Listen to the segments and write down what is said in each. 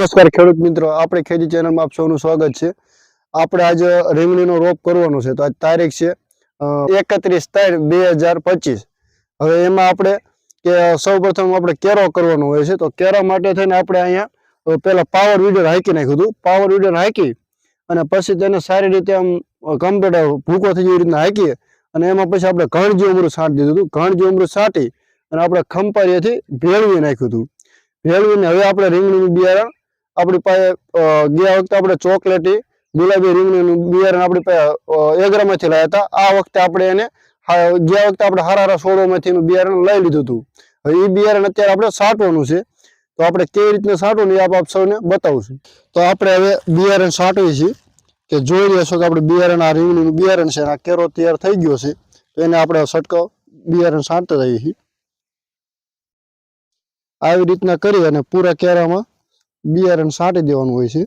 નમસ્કાર ખેડૂત મિત્રો, આપણે ખેતી ચેનલમાં આપ સૌનું સ્વાગત છે. આપણે આજે રીંગણીનો રોપ કરવાનો છે, તો આજ તારીખ છે એકત્રીસ ત્રણ બે હજાર પચીસ. હવે એમાં આપણે કે સૌ પ્રથમ આપણે કેરો કરવાનો હોય છે, તો કેરા માટે થઈને આપણે અહીંયા પહેલા પાવર વીડર હાંકી નાખ્યું હતું. પાવર વીડર હાંકી અને પછી તેને સારી રીતે આમ કમ્પ્લીટ ભૂકો થઈ જેવી રીતના હાંકીએ અને એમાં પછી આપણે ઘણ જેવું અમૃત છાંટી દીધું હતું. ઘણ જેવું છાંટી અને આપણે ખંપારીએથી ભેળવી નાખ્યું હતું. ભેળવીને હવે આપણે રીંગણીનું બિયારણ આપણી પાસે ગયા વખતે આપણે ચોકલેટી, ગુલાબી રીંગણીનું બિયારણ આપણી પાસે એગ્રામાંથી લાવ્યા હતા. આ વખતે આપણે એને ગયા વખતે આપણે હારા હારા છોડોમાંથી બિયારણ લઈ લીધું હતું. એ બિયારણ અત્યારે આપણે સાટવાનું છે. તો આપણે કેવી રીતના સાટવું એ આપ આપ સૌને બતાવશું તો આપણે હવે બિયારણ સાટવી છીએ કે જોઈ રહ્યા છો કે આપણે બિયારણ આ રીંગણીનું બિયારણ છે આ કેરો તૈયાર થઈ ગયો છે. તો એને આપણે છંટકાવ બિયારણ છાંટતા જઈએ છીએ. આવી રીતના કરી અને પૂરા કેરામાં બિયારણ સાટી દેવાનું હોય છે.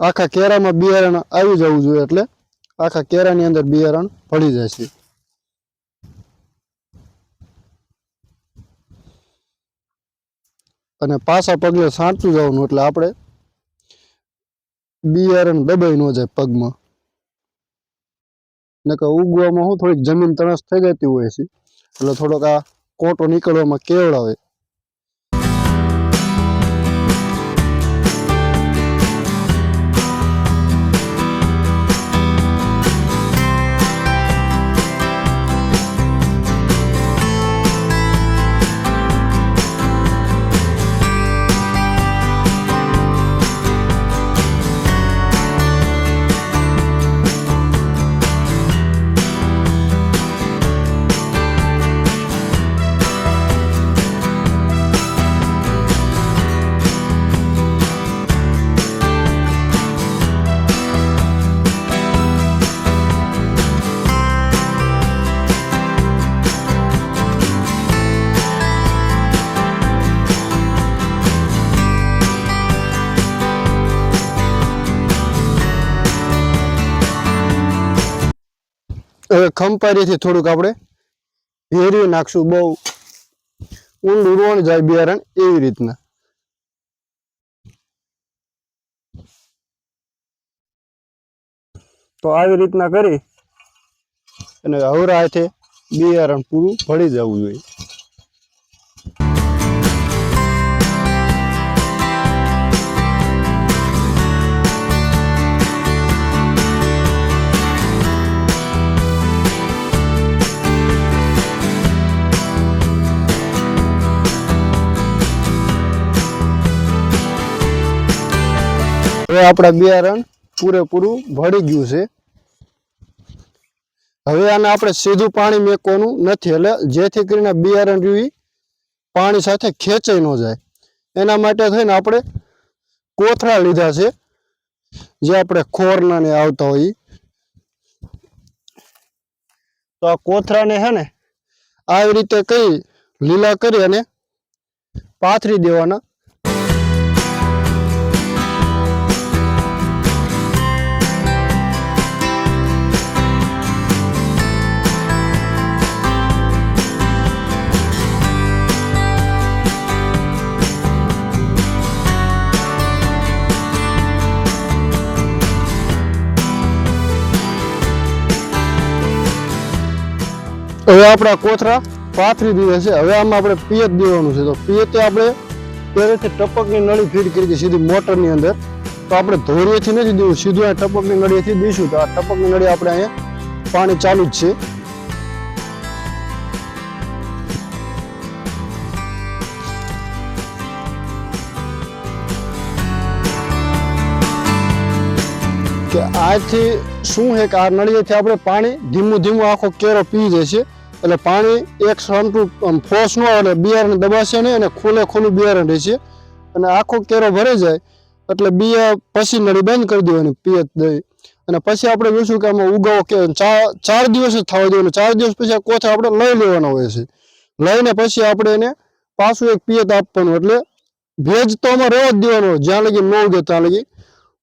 આખા કેરામાં બિયારણ આવી જવું જોઈએ એટલે આખા કેરાની અંદર બિયારણ ભળી જાય છે. અને પાછા પગલે સાંટતું જવાનું એટલે આપણે બિયારણ દબાઈ ન જાય પગમાં. નકર ઉગવામાં હું થોડીક જમીન તણસ થઈ જતી હોય છે. એટલે થોડોક આ કોટો નીકળવામાં કેવડાવે ખંપારીથી થોડુંક આપણે ભેરવી નાખશું. બહુ ઊંડું રોણ જાય બિયારણ એવી રીતના. તો આવી રીતના કરી અને હવરા હાથે બિયારણ પૂરું ભળી જવું જોઈએ. હવે આપણા બિયારણ પૂરેપૂરું ભળી ગયું છે. હવે આને આપણે સીધું પાણી મેકવાનું નથી, એટલે જેથી કરીને બિયારણ રહ્યું પાણી સાથે ખેંચાઈ ન જાય. એના માટે થઈને આપણે કોથળા લીધા છે, જે આપણે ખોરના ને આવતા હોય તો આ કોથળાને હે ને, આવી રીતે કઈ લીલા કરી અને પાથરી દેવાના. હવે આપણા કોથરા પાથરી દીધા છે. હવે આમાં આપણે પિયત દેવાનું છે. તો પિયતે આપણે પહેલેથી ટપકની નળી ફીટ કરી હતી સીધી મોટરની અંદર. તો આપણે ધોરીએથી નથી દેવું સીધું આ ટપકની નળીએથી દઈશું. તો આ ટપકની નળી આપણે અહીંયા પાણી ચાલુ જ છે. કે આથી શું છે કે આ નળીએથી આપણે પાણી ધીમું ધીમું આખો કેરો પી જશે એટલે પાણી એક સંટું ફોર્સ ન આવે બિયારણ દબાશે નહીં અને ખુલ્લે ખુલ્લું બિયારણ રહેશે. અને આખો કેરો ભરાઈ જાય એટલે બિયા પછી નળી બંધ કરી દેવાની, પિયત દઈ અને પછી આપણે જોઈશું કે આમાં ઉગાવો કે ચાર દિવસ જ થવા દેવાનું. ચાર દિવસ પછી આ કોથા આપણે લઈ લેવાનો હોય છે. લઈને પછી આપણે એને પાછું એક પિયત આપવાનું. એટલે ભેજ તો આમાં રહેવા જ દેવાનો, જ્યાં લગી ન ઉગે ત્યાં લગી.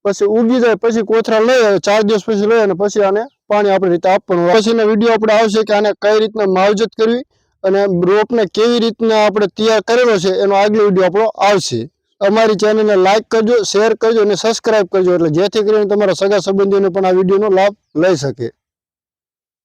પછી ઉગી જાય, પછી કોથરા લઈ ચાર દિવસ પછી લઈ અને પછી આને પાણી આપણે રીતે આપવાનું. પછીનો વીડિયો આપણે આવશે કે આને કઈ રીતના માવજત કરવી અને રોપને કેવી રીતના આપણે તૈયાર કરેલો છે એનો આગલો વીડિયો આપણો આવશે. અમારી ચેનલને લાઇક કરજો, શેર કરજો અને સબસ્ક્રાઇબ કરજો એટલે જેથી કરીને તમારા સગા સંબંધીઓને પણ આ વિડીયોનો લાભ લઈ શકે.